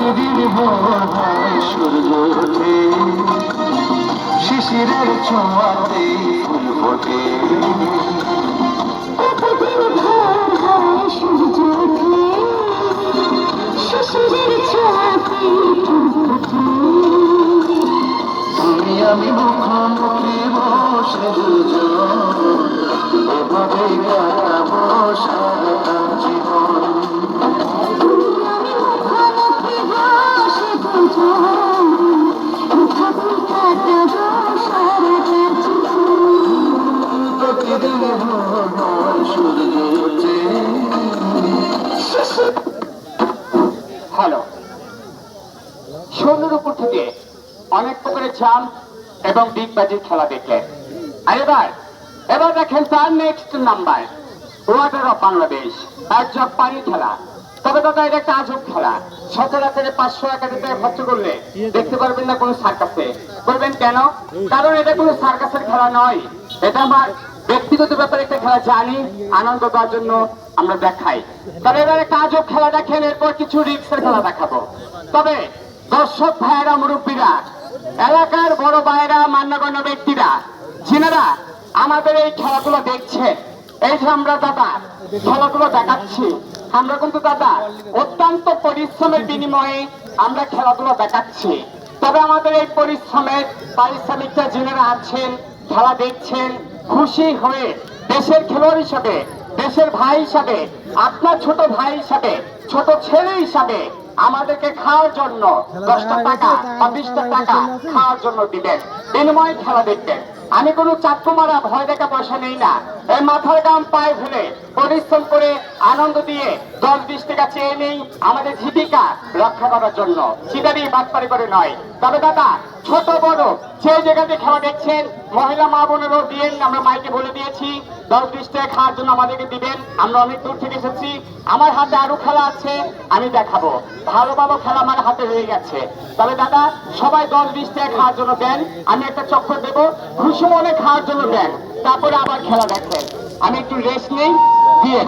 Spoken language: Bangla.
প্রতিদিন ভোর হয় সূর্য ওঠে। শিশিরের ছোঁয়াতে ফুল ফোটে। প্রতিদিন ভোর হয় সূর্য ওঠে? শিশিরের ছোঁয়াতে ফুল ফোটে। তুমি আমি মুখোমুখি বসে দুজন। এভাবেই কাটাবো সারাটা জীবন। হয় হ্যালো। সন্ধ্যের উপর থেকে অনেক প্রকারের চাল এবং ডিগবাজির খেলা দেখলেন। আর এবার এবার দেখেন তার next number water of Bangladesh এক পানির খেলা। তবে দাদা, এটা একটা আজব খেলা। সচরাচর পাঁচশো টাকা দিতে খরচ করলে দেখতে পারবেন না কোনো সার্কাসে বলবেন কেন? কারণ এটা কোনো সার্কাসের খেলা নয়। এটা আমার ব্যক্তিগত ব্যাপারে একটা খেলা জানি, আনন্দ দেওয়ার জন্য আমরা দেখাই। তবে এবারে কাজও খেলা দেখেন, এরপর কিছু রিক্সের খেলা দেখাবো। তবে দর্শক ভাইয়েরা, মুরব্বীরা, এলাকার বড় ভাইয়েরা, মান্যগণ্য ব্যক্তিরা, যিনারা আমাদের এই খেলাগুলো দেখছেন এই যে আমরা দাদা খেলাগুলো দেখাচ্ছি, আমরা কিন্তু দাদা অত্যন্ত পরিশ্রমের বিনিময়ে আমরা খেলাগুলো দেখাচ্ছি। তবে আমাদের এই পরিশ্রমের, পারিশ্রমিকটা যিনারা আছেন, খেলা দেখছেন খুশি হয়ে দেশের খেলোয়াড় হিসাবে দেশের ভাই হিসাবে আপনার ছোট ভাই হিসাবে ছোট ছেলে হিসাবে আমাদেরকে খাওয়ার জন্য দশটা টাকা বা বিশটা টাকা খাওয়ার জন্য দিবেন। বিনিময়ে খেলা দেখবেন। আমি কোনো চাকু মারা ভয় দেখা পয়সা নেই না। এই মাথার গাম পায়ে ফেলে পরিশ্রম করে আনন্দ দিয়ে দশ বিশ টাকা চেয়ে নেই আমাদের জীবিকা রক্ষা করার জন্য। চিদারি বাটপারি করে নয়। তবে দাদা ছোট বড় যে জায়গাতে খেলা দেখছেন মহিলা মা বোনেরও দিয়েন আমরা মাইকে বলে দিয়েছি। দশ বিশ টাকা খাওয়ার জন্য আমাদেরকে দিবেন। আমরা অনেক দূর থেকে এসেছি। আমার হাতে আরও খেলা আছে, আমি দেখাবো। ভালো ভালো খেলা আমার হাতে রয়ে গেছে। তবে দাদা, সবাই দশ বিশ টাকা খাওয়ার জন্য দেন। আমি একটা চক্কর দেবো। খুশি মনে খাওয়ার জন্য দেন। তারপরে আবার খেলা দেখেন আমি একটু রেস্ট নেই। দিয়ে